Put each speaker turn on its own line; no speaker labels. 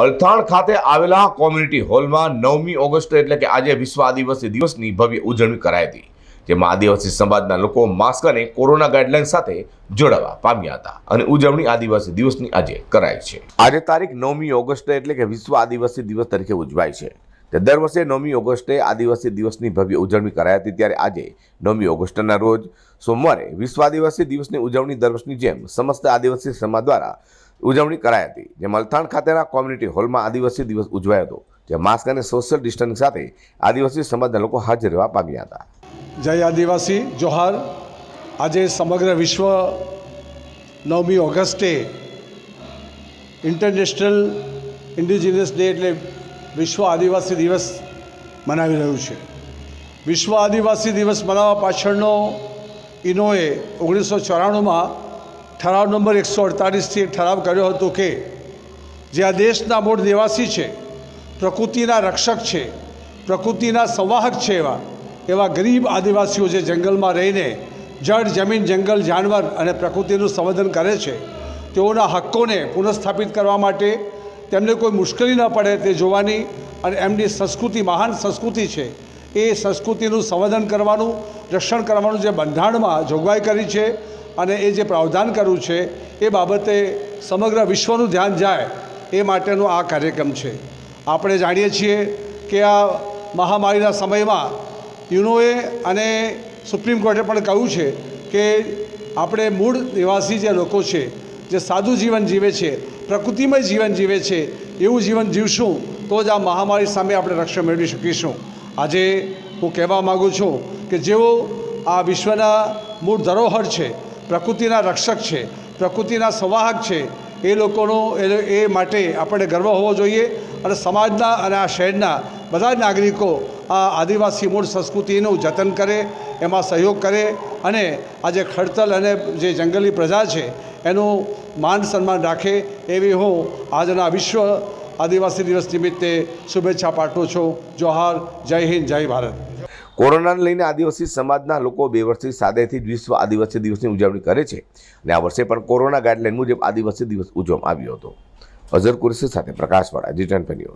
અલથાણ ખાતે આવેલા કોમ્યુનિટી હોલમાં નવમી ઓગસ્ટ એટલે કે આજે વિશ્વ આદિવાસી દિવસની ભવ્ય ઉજવણી કરાઈ હતી, જેમાં આદિવાસી સમાજના લોકો માસ્ક અને કોરોના ગાઈડલાઈન સાથે જોડાવા પામ્યા હતા અને ઉજવણી આદિવાસી દિવસની આજે કરાઈ છે. આજે તારીખ નવમી ઓગસ્ટ એટલે કે વિશ્વ આદિવાસી દિવસ તરીકે ઉજવાય છે. દર વર્ષે નવમી ઓગસ્ટે આદિવાસી દિવસની ભવ્ય ઉજવણી કરાઈ હતી. ત્યારે આજે નવમી ઓગસ્ટના રોજ સોમવારે વિશ્વ આદિવાસી દિવસની ઉજવણી દર વર્ષની જેમ સમસ્ત આદિવાસી સમાજ દ્વારા ઉજવણી કરાઈ હતી. જે મલથાણ ખાતેના કોમ્યુનિટી હોલમાં આદિવાસી દિવસ ઉજવાયો હતો. જે માસ્ક અને સોશિયલ ડિસ્ટન્સિંગ સાથે આદિવાસી સમાજના લોકો હાજર રહેવા પામ્યા હતા.
જય આદિવાસી, જોહાર. આજે સમગ્ર વિશ્વ નવમી ઓગસ્ટે ઇન્ટરનેશનલ ઇન્ડિજિનિયસ ડે એટલે વિશ્વ આદિવાસી દિવસ મનાવી રહ્યું છે. વિશ્વ આદિવાસી દિવસ મનાવવા પાછળનો ઇનોએ ઓગણીસો ચોરાણુંમાં ઠરાવ નંબર એકસો અડતાલીસથી એક ઠરાવ કર્યો હતો કે જે આ દેશના મૂળ નિવાસી છે, પ્રકૃતિના રક્ષક છે, પ્રકૃતિના સંવાહક છે એવા એવા ગરીબ આદિવાસીઓ જે જંગલમાં રહીને જળ, જમીન, જંગલ, જાનવર અને પ્રકૃતિનું સંવર્ધન કરે છે, તેઓના હક્કોને પુનઃસ્થાપિત કરવા માટે તેમને કોઈ મુશ્કેલી ન પડે તે જોવાની અને એમની સંસ્કૃતિ મહાન સંસ્કૃતિ છે. એ સંસ્કૃતિનું સંવર્ધન કરવાનું, રક્ષણ કરવાનું જે બંધારણમાં જોગવાઈ કરી છે અને એ જે પ્રાવધાન કર્યું છે, એ બાબતે સમગ્ર વિશ્વનું ધ્યાન જાય એ માટેનો આ કાર્યક્રમ છે. આપણે જાણીએ છીએ કે આ મહામારીના સમયમાં યુનોએ અને સુપ્રીમ કોર્ટે પણ કહ્યું છે કે આપણે મૂળ નિવાસી જે લોકો છે, જે સાદું જીવન જીવે છે પ્રકૃતિમય જીવન જીવે છે, એવું જીવન જીવશું, તો જ આ મહામારી સામે આપણે રક્ષણ મેળવી શકીશું. આજે હું કહેવા માગું છું કે જેઓ આ વિશ્વના મૂળ ધરોહર છે, પ્રકૃતિના રક્ષક છે, પ્રકૃતિના સંવાહક છે, એ લોકોનો, એ માટે આપણે ગર્વ હોવો જોઈએ અને સમાજના અને આ શહેરના બધા જ નાગરિકો આ આદિવાસી મૂળ સંસ્કૃતિનું જતન કરે, એમાં સહયોગ કરે અને આ જે ખડતલ અને જે જંગલી પ્રજા છે, એનું માન સન્માન રાખે એવી હું આજના વિશ્વ આદિવાસી દિવસ નિમિત્તે શુભેચ્છા પાઠવું છું. જોહાર, જય હિન્દ, જય ભારત.
કોરોનાને લઈને આદિવાસી સમાજના લોકો બે વર્ષથી સાદેથી વિશ્વ આદિવાસી દિવસની ઉજવણી કરે છે અને આ વર્ષે પણ કોરોના ગાઈડલાઈન મુજબ આદિવાસી દિવસ ઉજવવામાં આવ્યો હતો. અઝર કુરેશી સાથે પ્રકાશવાળા જી ટેન ન્યૂઝ.